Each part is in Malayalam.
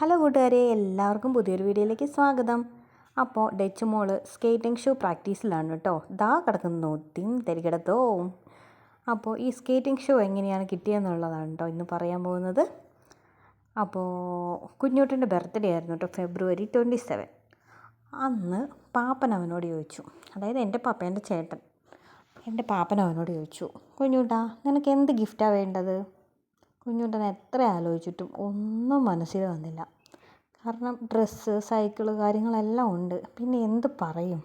ഹലോ കൂട്ടുകാരെ എല്ലാവർക്കും പുതിയൊരു വീഡിയോയിലേക്ക് സ്വാഗതം. അപ്പോൾ ഡച്ച് മോൾ സ്കേറ്റിംഗ് ഷൂ പ്രാക്ടീസിലാണ് കേട്ടോ. ദാ കിടക്കുന്നു തിം തിരികിടത്തോ അപ്പോൾ ഈ സ്കേറ്റിംഗ് ഷൂ എങ്ങനെയാണ് കിട്ടിയെന്നുള്ളതാണ് കേട്ടോ ഇന്ന് പറയാൻ പോകുന്നത്. അപ്പോൾ കുഞ്ഞോട്ടന്റെ ബർത്ത്ഡേ ആയിരുന്നു കേട്ടോ ഫെബ്രുവരി ട്വന്റി സെവൻ. അന്ന് പാപ്പൻ അവനോട് ചോദിച്ചു അതായത് എന്റെ പാപ്പ എന്റെ ചേട്ടൻ. എന്റെ പാപ്പൻ അവനോട് ചോദിച്ചു കുഞ്ഞൂട്ടാ നിനക്ക് എന്ത് ഗിഫ്റ്റാണ് വേണ്ടത്? കുഞ്ഞുട്ടൻ എത്ര ആലോചിച്ചിട്ടും ഒന്നും മനസ്സിൽ വന്നില്ല. കാരണം ഡ്രസ്സ് സൈക്കിൾ കാര്യങ്ങളെല്ലാം ഉണ്ട്. പിന്നെ എന്ത് പറയും?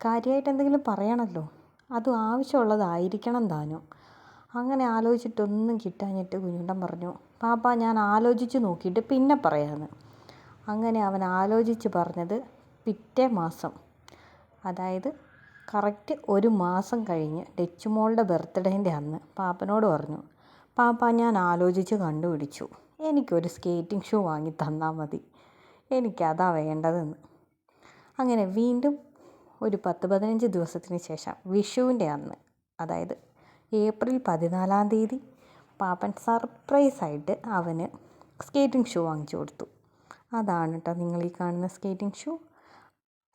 കാര്യമായിട്ട് എന്തെങ്കിലും പറയണമല്ലോ അതും ആവശ്യമുള്ളതായിരിക്കണം താനും. അങ്ങനെ ആലോചിച്ചിട്ടൊന്നും കിട്ടാഞ്ഞിട്ട് കുഞ്ഞുണ്ടൻ പറഞ്ഞു പാപ്പ ഞാൻ ആലോചിച്ച് നോക്കിയിട്ട് പിന്നെ പറയാമെന്ന് അങ്ങനെ അവൻ ആലോചിച്ച് പറഞ്ഞത് പിറ്റേ മാസം. അതായത് കറക്റ്റ് ഒരു മാസം കഴിഞ്ഞ് ഡച്ചുമോളുടെ ബർത്ത്ഡേന്റെ അന്ന് പാപ്പനോട് പറഞ്ഞു പാപ്പ ഞാൻ ആലോചിച്ച് കണ്ടുപിടിച്ചു. എനിക്കൊരു സ്കേറ്റിംഗ് ഷൂ വാങ്ങി തന്നാൽ മതി. എനിക്കതാ വേണ്ടതെന്ന്. അങ്ങനെ വീണ്ടും ഒരു പത്ത് പതിനഞ്ച് ദിവസത്തിന് ശേഷം വിഷുവിന്റെ അന്ന് അതായത് ഏപ്രിൽ പതിനാലാം തീയതി പാപ്പൻ സർപ്രൈസായിട്ട് അവന് സ്കേറ്റിംഗ് ഷൂ വാങ്ങിച്ചു കൊടുത്തു. അതാണ് കേട്ടോ നിങ്ങൾ ഈ കാണുന്ന സ്കേറ്റിംഗ് ഷൂ.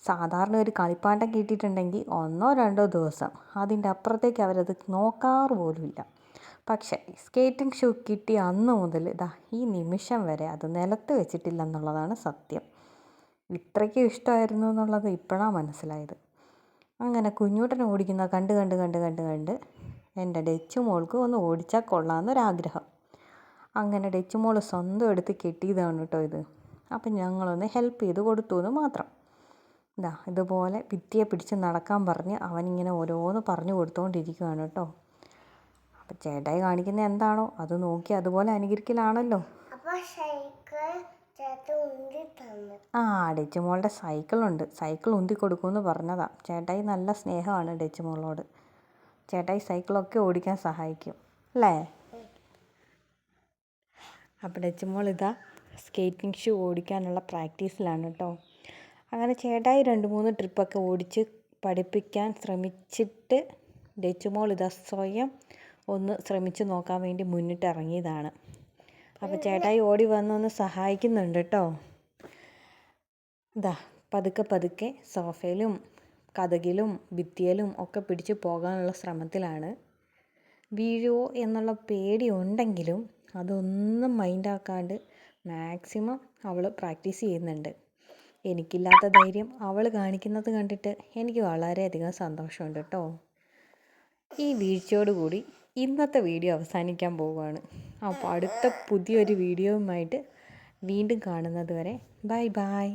സാധാരണ ഒരു കളിപ്പാട്ടം കിട്ടിയിട്ടുണ്ടെങ്കിൽ ഒന്നോ രണ്ടോ ദിവസം അതിന്റെ അപ്പുറത്തേക്ക് അവരത് നോക്കാറ് പോലുമില്ല. പക്ഷേ സ്കേറ്റിംഗ് ഷൂ കിട്ടിയ അന്ന് മുതൽ ഇതാ ഈ നിമിഷം വരെ അത് നിലത്ത് വെച്ചിട്ടില്ല എന്നുള്ളതാണ് സത്യം. ഇത്രയ്ക്കും ഇഷ്ടമായിരുന്നു എന്നുള്ളത് ഇപ്പോഴാണ് മനസ്സിലായത്. അങ്ങനെ കുഞ്ഞൂട്ടൻ ഓടിക്കുന്ന കണ്ട് കണ്ട് കണ്ട് കണ്ട് കണ്ട് എന്റെ ഡെച്ചു മോൾക്ക് ഒന്ന് ഓടിച്ചാൽ കൊള്ളാമെന്നൊരാഗ്രഹം. അങ്ങനെ ഡെച്ചു മോൾ സ്വന്തം എടുത്ത് കെട്ടിയതാണ് കേട്ടോ ഇത്. അപ്പം ഞങ്ങളൊന്ന് ഹെൽപ്പ് ചെയ്ത് കൊടുത്തു എന്ന് മാത്രം. ഇതാ ഇതുപോലെ ഭിത്തിയെ പിടിച്ച് നടക്കാൻ പറഞ്ഞ് അവനിങ്ങനെ ഓരോന്ന് പറഞ്ഞു കൊടുത്തുകൊണ്ടിരിക്കുകയാണ് കേട്ടോ. അപ്പം ചേട്ടായി കാണിക്കുന്ന എന്താണോ അത് നോക്കി അതുപോലെ അനുകരിക്കലാണല്ലോ. ആ ഡച്ചുമോളുടെ സൈക്കിളുണ്ട് സൈക്കിൾ ഉന്തി കൊടുക്കുമെന്ന് പറഞ്ഞതാ. ചേട്ടായി നല്ല സ്നേഹമാണ് ഡച്ചുമോളോട് ചേട്ടായി സൈക്കിളൊക്കെ ഓടിക്കാൻ സഹായിക്കും. അല്ലേ? അപ്പം ഡച്ചുമോൾ ഇതാ സ്കേറ്റിംഗ് ഷൂ ഓടിക്കാനുള്ള പ്രാക്ടീസിലാണ് കേട്ടോ അങ്ങനെ ചേട്ടായി രണ്ട് മൂന്ന് ട്രിപ്പൊക്കെ ഓടിച്ച് പഠിപ്പിക്കാൻ ശ്രമിച്ചിട്ട് ഡച്ചുമോൾ ഇതാ സ്വയം ഒന്ന് ശ്രമിച്ചു നോക്കാൻ വേണ്ടി മുന്നിട്ടിറങ്ങിയതാണ്. അപ്പോൾ ചേട്ടായി ഓടി വന്നൊന്ന് സഹായിക്കുന്നുണ്ട് കേട്ടോ ഇതാ പതുക്കെ പതുക്കെ സോഫയിലും കഥകിലും ഭിത്തിയിലും ഒക്കെ പിടിച്ച് പോകാനുള്ള ശ്രമത്തിലാണ്. വീഴുമോ എന്നുള്ള പേടി ഉണ്ടെങ്കിലും അതൊന്നും മൈൻഡാക്കാണ്ട് മാക്സിമം അവൾ പ്രാക്ടീസ് ചെയ്യുന്നുണ്ട്. എനിക്കില്ലാത്ത ധൈര്യം അവൾ കാണിക്കുന്നത് കണ്ടിട്ട് എനിക്ക് വളരെയധികം സന്തോഷമുണ്ട് കേട്ടോ ഈ വീഴ്ചയോടുകൂടി ഇന്നത്തെ വീഡിയോ അവസാനിക്കാൻ പോവുകയാണ്. അപ്പോൾ അടുത്ത പുതിയൊരു വീഡിയോയുമായിട്ട് വീണ്ടും കാണുന്നത് വരെ ബൈ ബൈ.